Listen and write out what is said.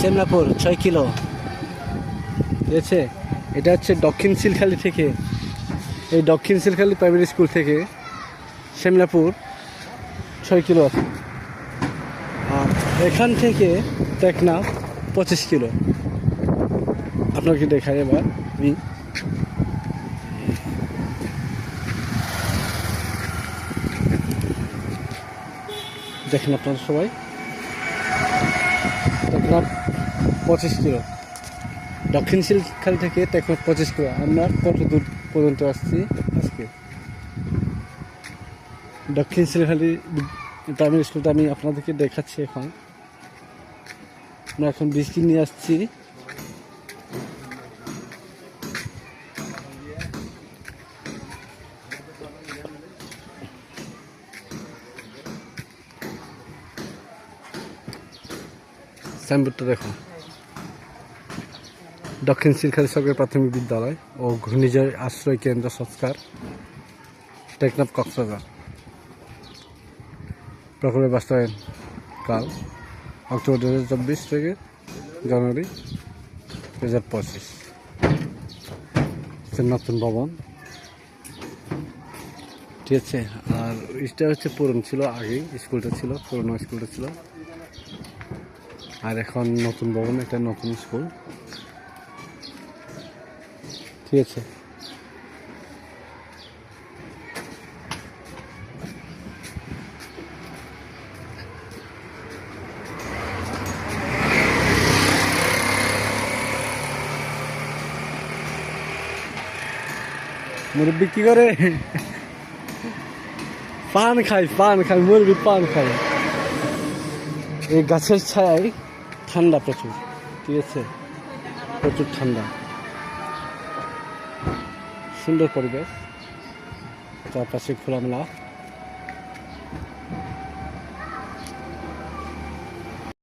সেমনাপুর, ছয় কিলো। আছে এটা হচ্ছে দক্ষিণ শিলখালি থেকে। এই দক্ষিণ শিলখালি প্রাইমারি স্কুল থেকে সেমনাপুর, ছয় কিলো আছে। আর এখান থেকে টেকনাফ পঁচিশ কিলো। আপনাকে দেখাই এবার আমি। দেখেন আপনারা সবাই। টেকনাফ পঁচিশ কিলো। দক্ষিণ শিলখাল থেকে টেকনাফ পঁচিশ কিলো। আমরা কত দূর পর্যন্ত আসছি আজকে? দক্ষিণ শিলখালি প্রাইমারি স্কুলটা আমি আপনাদেরকে দেখাচ্ছি এখন। আমরা এখন বৃষ্টি নিয়ে আসছি। সাইনবোর্ডটা দেখো। দক্ষিণ শিলখালী সরকারি প্রাথমিক বিদ্যালয় ও ঘূর্ণিঝড় আশ্রয় কেন্দ্র সংস্কার, টেকনাফ কক্সবাজার। প্রকল্পের বাস্তবায়ন কাল, অক্টোবর দু হাজার চব্বিশ থেকে জানুয়ারি দু হাজার পঁচিশ। নতুন ভবন। ঠিক আছে, আর এটা হচ্ছে পুরনো ছিল, আগেই স্কুলটা ছিল, পুরনো স্কুলটা ছিল। আর এখন নতুন ভবন, এটা নতুন স্কুল। ঠিক আছে। মুরব্বী কি করে? পান খাই পান খাই মুরব্বী পান খাই এই গাছের ছায়ায় ঠান্ডা প্রচুর ঠিক আছে? প্রচুর ঠান্ডা। সুন্দর পরিবেশ চারপাশে খোলামেলা।